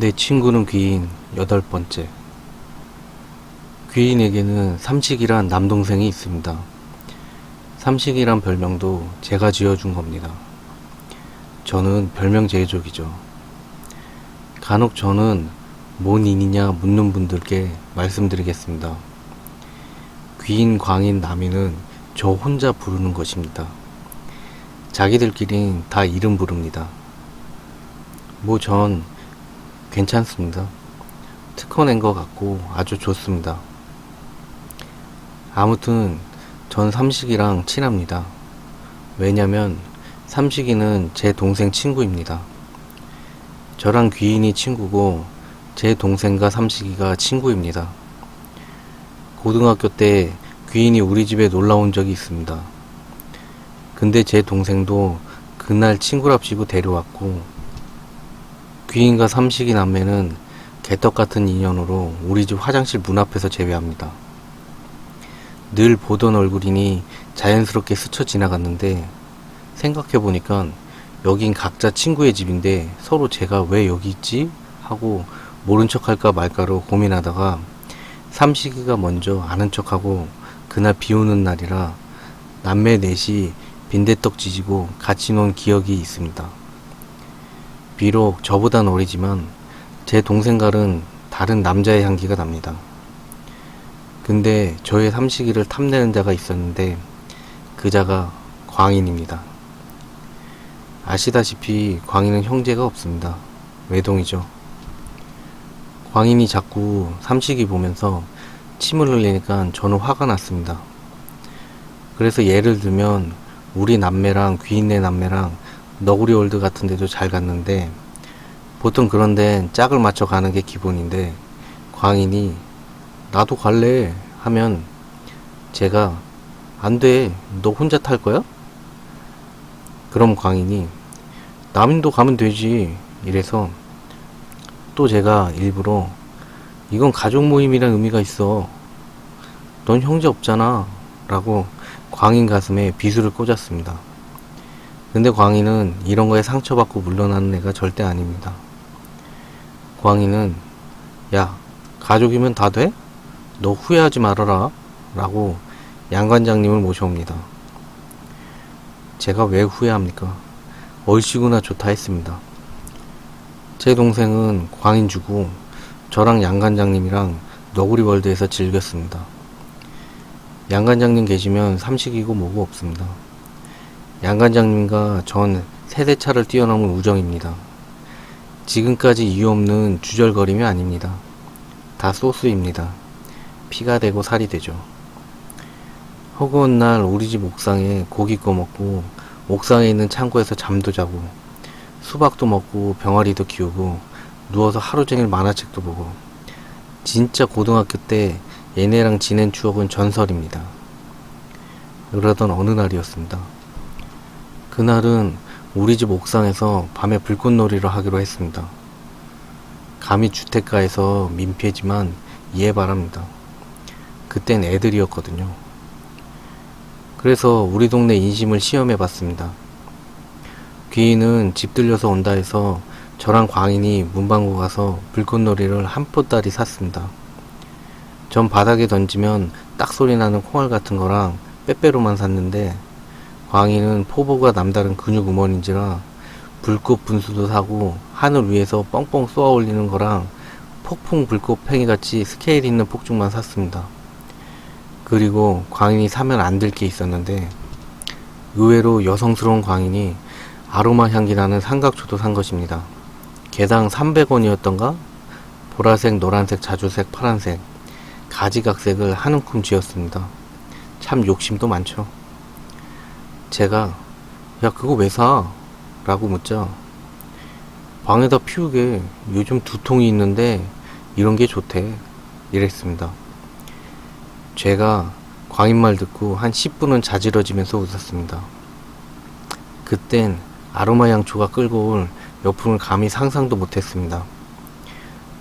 내 친구는 귀인 여덟 번째. 귀인에게는 삼식이란 남동생이 있습니다. 삼식이란 별명도 제가 지어준 겁니다. 저는 별명 제조기죠. 간혹 저는 뭔 인이냐 묻는 분들께 말씀드리겠습니다. 귀인, 광인, 남인은 저 혼자 부르는 것입니다. 자기들끼리 다 이름 부릅니다. 뭐전 괜찮습니다. 특허 낸 것 같고 아주 좋습니다. 아무튼 전 삼식이랑 친합니다. 왜냐면 삼식이는 제 동생 친구입니다. 저랑 귀인이 친구고 제 동생과 삼식이가 친구입니다. 고등학교 때 귀인이 우리 집에 놀러 온 적이 있습니다. 근데 제 동생도 그날 친구랍시고 데려왔고 귀인과 삼식이 남매는 개떡 같은 인연으로 우리 집 화장실 문 앞에서 재회합니다. 늘 보던 얼굴이니 자연스럽게 스쳐 지나갔는데 생각해보니까 여긴 각자 친구의 집인데 서로 제가 왜 여기 있지? 하고 모른 척 할까 말까로 고민하다가 삼식이가 먼저 아는 척하고 그날 비 오는 날이라 남매 넷이 빈대떡 지지고 같이 논 기억이 있습니다. 비록 저보단 어리지만 제 동생과는 다른 남자의 향기가 납니다. 근데 저의 삼식이를 탐내는 자가 있었는데 그 자가 광인입니다. 아시다시피 광인은 형제가 없습니다. 외동이죠. 광인이 자꾸 삼식이 보면서 침을 흘리니까 저는 화가 났습니다. 그래서 예를 들면 우리 남매랑 귀인네 남매랑 너구리 월드 같은 데도 잘 갔는데 보통 그런 데는 짝을 맞춰 가는 게 기본인데 광인이 나도 갈래 하면 제가 안 돼. 너 혼자 탈 거야? 그럼 광인이 남인도 가면 되지. 이래서 또 제가 일부러 이건 가족 모임이란 의미가 있어. 넌 형제 없잖아. 라고 광인 가슴에 비수를 꽂았습니다. 근데 광인은 이런 거에 상처받고 물러나는 애가 절대 아닙니다. 광인은 야 가족이면 다 돼? 너 후회하지 말아라 라고 양관장님을 모셔옵니다. 제가 왜 후회합니까? 얼씨구나 좋다 했습니다. 제 동생은 광인주고 저랑 양관장님이랑 너구리 월드에서 즐겼습니다. 양관장님 계시면 삼식이고 뭐고 없습니다. 양관장님과 전 세대차를 뛰어넘은 우정입니다. 지금까지 이유 없는 주절거림이 아닙니다. 다 소스입니다. 피가 되고 살이 되죠. 허구한 날 우리 집 옥상에 고기 꺼 먹고 옥상에 있는 창고에서 잠도 자고 수박도 먹고 병아리도 키우고 누워서 하루 종일 만화책도 보고 진짜 고등학교 때 얘네랑 지낸 추억은 전설입니다. 그러던 어느 날이었습니다. 그날은 우리 집 옥상에서 밤에 불꽃놀이를 하기로 했습니다. 감히 주택가에서 민폐지만 이해 바랍니다. 그땐 애들이었거든요. 그래서 우리 동네 인심을 시험해 봤습니다. 귀인은 집 들려서 온다 해서 저랑 광인이 문방구 가서 불꽃놀이를 한 포다리 샀습니다. 전 바닥에 던지면 딱 소리 나는 콩알 같은 거랑 빼빼로만 샀는데 광인은 포보가 남다른 근육 우먼인지라 불꽃 분수도 사고 하늘 위에서 뻥뻥 쏘아 올리는 거랑 폭풍 불꽃 팽이 같이 스케일 있는 폭죽만 샀습니다. 그리고 광인이 사면 안 될 게 있었는데 의외로 여성스러운 광인이 아로마 향기 나는 삼각초도 산 것입니다. 개당 300원이었던가? 보라색, 노란색, 자주색, 파란색, 가지각색을 한 움큼 지었습니다. 참 욕심도 많죠. 제가 야 그거 왜 사? 라고 묻자 방에다 피우게 요즘 두통이 있는데 이런 게 좋대 이랬습니다. 제가 광인말 듣고 한 10분은 자지러지면서 웃었습니다. 그땐 아로마 향초가 끌고 올 여풍을 감히 상상도 못했습니다.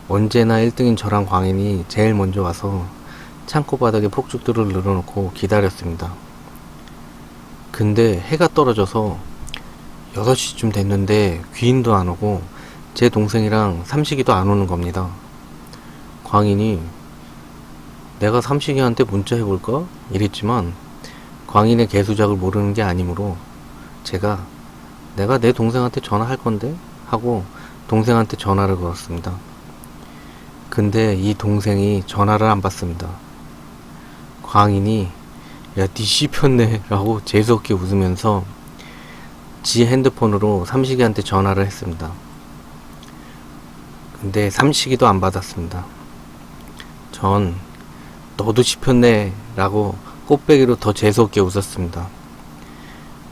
언제나 1등인 저랑 광인이 제일 먼저 와서 창고 바닥에 폭죽들을 늘어놓고 기다렸습니다. 근데 해가 떨어져서 6시쯤 됐는데 귀인도 안 오고 제 동생이랑 삼식이도 안 오는 겁니다. 광인이 내가 삼식이한테 문자 해볼까? 이랬지만 광인의 개수작을 모르는 게 아니므로 제가 내가 내 동생한테 전화할 건데 하고 동생한테 전화를 걸었습니다. 근데 이 동생이 전화를 안 받습니다. 광인이 야 니 씹혔네 라고 재수없게 웃으면서 지 핸드폰으로 삼식이한테 전화를 했습니다. 근데 삼식이도 안 받았습니다. 전 너도 씹혔네 라고 꽃배기로 더 재수없게 웃었습니다.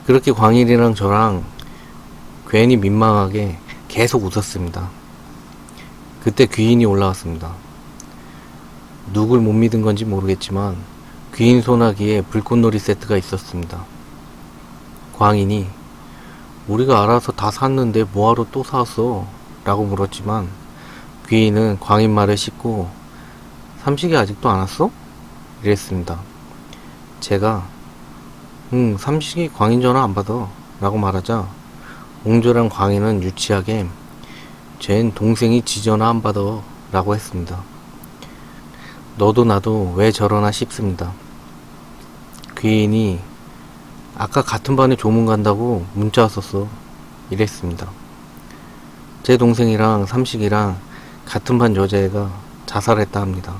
그렇게 광일이랑 저랑 괜히 민망하게 계속 웃었습니다. 그때 귀인이 올라왔습니다. 누굴 못 믿은 건지 모르겠지만 귀인 소나기에 불꽃놀이 세트가 있었습니다. 광인이 우리가 알아서 다 샀는데 뭐하러 또 사왔어? 라고 물었지만 귀인은 광인 말을 씻고 삼식이 아직도 안 왔어? 이랬습니다. 제가 응 삼식이 광인 전화 안 받아 라고 말하자 옹졸한 광인은 유치하게 쟨 동생이 지 전화 안 받아 라고 했습니다. 너도 나도 왜 저러나 싶습니다. 귀인이 아까 같은 반에 조문 간다고 문자 왔었어 이랬습니다. 제 동생이랑 삼식이랑 같은 반 여자애가 자살했다 합니다.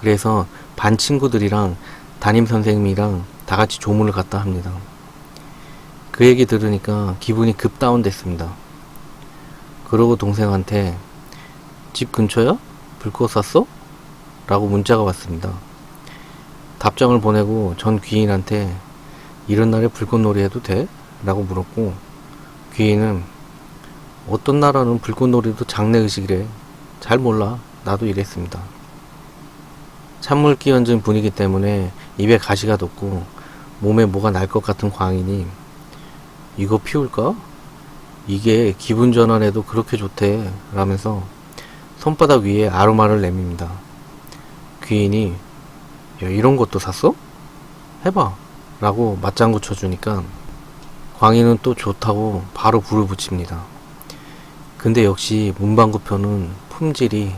그래서 반 친구들이랑 담임 선생님이랑 다 같이 조문을 갔다 합니다. 그 얘기 들으니까 기분이 급 다운됐습니다. 그러고 동생한테 집 근처야? 불꽃 샀어? 라고 문자가 왔습니다. 답장을 보내고 전 귀인한테 이런 날에 불꽃놀이 해도 돼? 라고 물었고 귀인은 어떤 나라는 불꽃놀이도 장례의식이래. 잘 몰라. 나도 이랬습니다. 찬물 끼얹은 분위기 때문에 입에 가시가 돋고 몸에 뭐가 날 것 같은 광인이 이거 피울까? 이게 기분 전환에도 그렇게 좋대. 라면서 손바닥 위에 아로마를 내밉니다. 귀인이 야, 이런 것도 샀어? 해봐. 라고 맞장구 쳐주니까 광희는 또 좋다고 바로 불을 붙입니다. 근데 역시 문방구 편은 품질이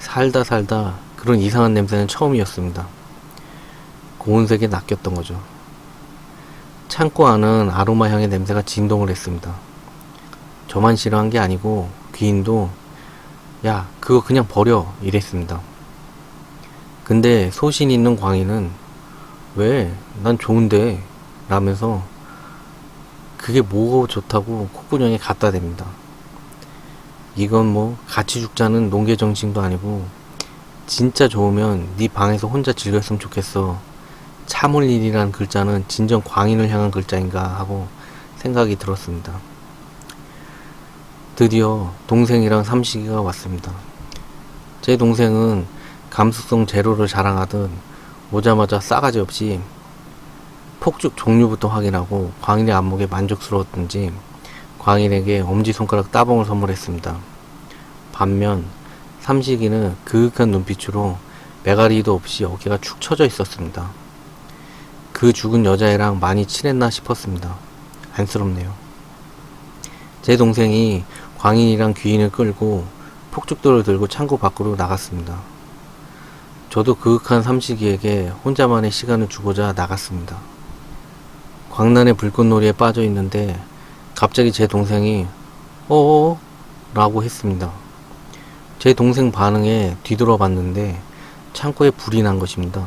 살다 살다 그런 이상한 냄새는 처음이었습니다. 고운색에 낚였던 거죠. 창고 안은 아로마 향의 냄새가 진동을 했습니다. 저만 싫어한 게 아니고 귀인도 야 그거 그냥 버려 이랬습니다. 근데 소신 있는 광희는 왜? 난 좋은데 라면서 그게 뭐가 좋다고 콧구녕에 갖다 댑니다. 이건 뭐 같이 죽자는 농계 정신도 아니고 진짜 좋으면 네 방에서 혼자 즐겼으면 좋겠어. 참을 일이란 글자는 진정 광인을 향한 글자인가 하고 생각이 들었습니다. 드디어 동생이랑 삼식이가 왔습니다. 제 동생은 감수성 제로를 자랑하듯 오자마자 싸가지 없이 폭죽 종류부터 확인하고 광인의 안목에 만족스러웠던지 광인에게 엄지손가락 따봉을 선물했습니다. 반면 삼식이는 그윽한 눈빛으로 메가리도 없이 어깨가 축 처져 있었습니다. 그 죽은 여자애랑 많이 친했나 싶었습니다. 안쓰럽네요. 제 동생이 광인이랑 귀인을 끌고 폭죽돌을 들고 창고 밖으로 나갔습니다. 저도 그윽한 삼식이에게 혼자만의 시간을 주고자 나갔습니다. 광란의 불꽃놀이에 빠져 있는데 갑자기 제 동생이 어어 라고 했습니다. 제 동생 반응에 뒤돌아봤는데 창고에 불이 난 것입니다.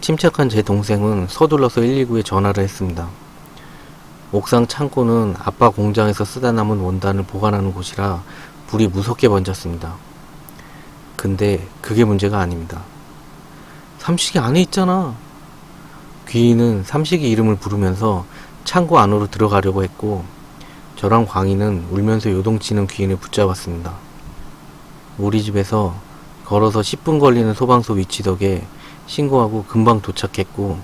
침착한 제 동생은 서둘러서 119에 전화를 했습니다. 옥상 창고는 아빠 공장에서 쓰다 남은 원단을 보관하는 곳이라 불이 무섭게 번졌습니다. 근데 그게 문제가 아닙니다. 삼식이 안에 있잖아. 귀인은 삼식이 이름을 부르면서 창고 안으로 들어가려고 했고 저랑 광희는 울면서 요동치는 귀인을 붙잡았습니다. 우리 집에서 걸어서 10분 걸리는 소방서 위치 덕에 신고하고 금방 도착했고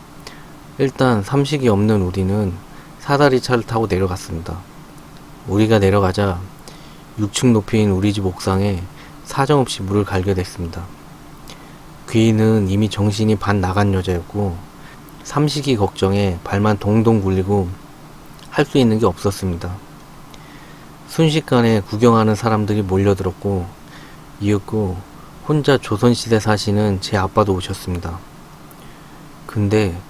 일단 삼식이 없는 우리는 사다리 차를 타고 내려갔습니다. 우리가 내려가자 6층 높이인 우리 집 옥상에 사정없이 물을 갈겨댔습니다. 귀인은 이미 정신이 반 나간 여자였고 삼식이 걱정에 발만 동동 굴리고 할 수 있는 게 없었습니다. 순식간에 구경하는 사람들이 몰려들었고 이윽고 혼자 조선시대 사시는 제 아빠도 오셨습니다. 근데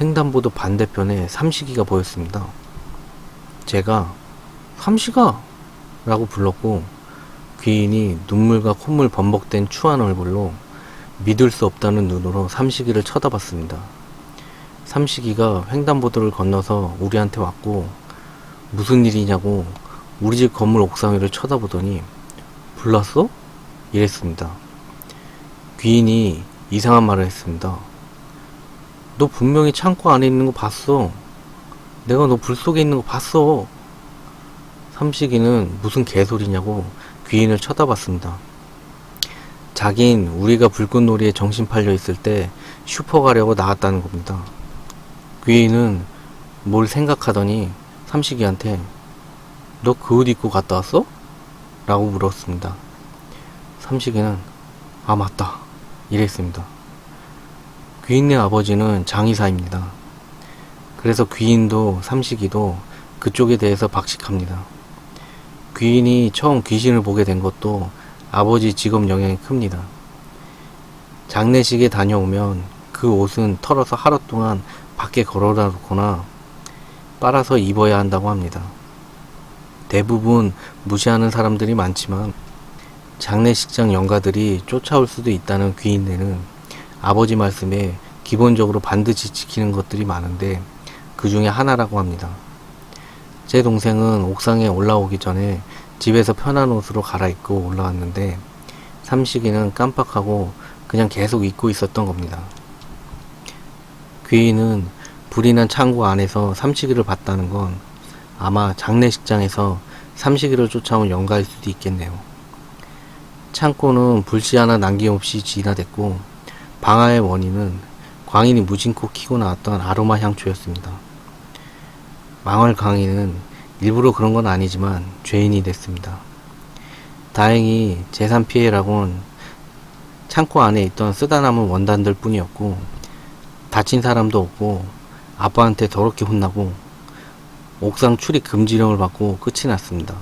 횡단보도 반대편에 삼식이가 보였습니다. 제가 삼식아! 라고 불렀고 귀인이 눈물과 콧물 범벅된 추한 얼굴로 믿을 수 없다는 눈으로 삼식이를 쳐다봤습니다. 삼식이가 횡단보도를 건너서 우리한테 왔고 무슨 일이냐고 우리 집 건물 옥상 위를 쳐다보더니 불났어? 이랬습니다. 귀인이 이상한 말을 했습니다. 너 분명히 창고 안에 있는 거 봤어. 내가 너 불 속에 있는 거 봤어. 삼식이는 무슨 개소리냐고 귀인을 쳐다봤습니다. 자긴 우리가 불꽃놀이에 정신 팔려 있을 때 슈퍼 가려고 나왔다는 겁니다. 귀인은 뭘 생각하더니 삼식이한테 너 그 옷 입고 갔다 왔어? 라고 물었습니다. 삼식이는 아 맞다 이랬습니다. 귀인네 아버지는 장의사입니다. 그래서 귀인도 삼식이도 그쪽에 대해서 박식합니다. 귀인이 처음 귀신을 보게 된 것도 아버지 직업 영향이 큽니다. 장례식에 다녀오면 그 옷은 털어서 하루 동안 밖에 걸어다 놓거나 빨아서 입어야 한다고 합니다. 대부분 무시하는 사람들이 많지만 장례식장 영가들이 쫓아올 수도 있다는 귀인네는 아버지 말씀에 기본적으로 반드시 지키는 것들이 많은데 그 중에 하나라고 합니다. 제 동생은 옥상에 올라오기 전에 집에서 편한 옷으로 갈아입고 올라왔는데 삼식이는 깜빡하고 그냥 계속 입고 있었던 겁니다. 귀인은 불이 난 창고 안에서 삼식이를 봤다는 건 아마 장례식장에서 삼식이를 쫓아온 영가일 수도 있겠네요. 창고는 불씨 하나 남김없이 진화됐고 방화의 원인은 광인이 무심코 키고 나왔던 아로마 향초였습니다. 망할 광인은 일부러 그런 건 아니지만 죄인이 됐습니다. 다행히 재산 피해라곤 창고 안에 있던 쓰다 남은 원단들 뿐이었고 다친 사람도 없고 아빠한테 더럽게 혼나고 옥상 출입 금지령을 받고 끝이 났습니다.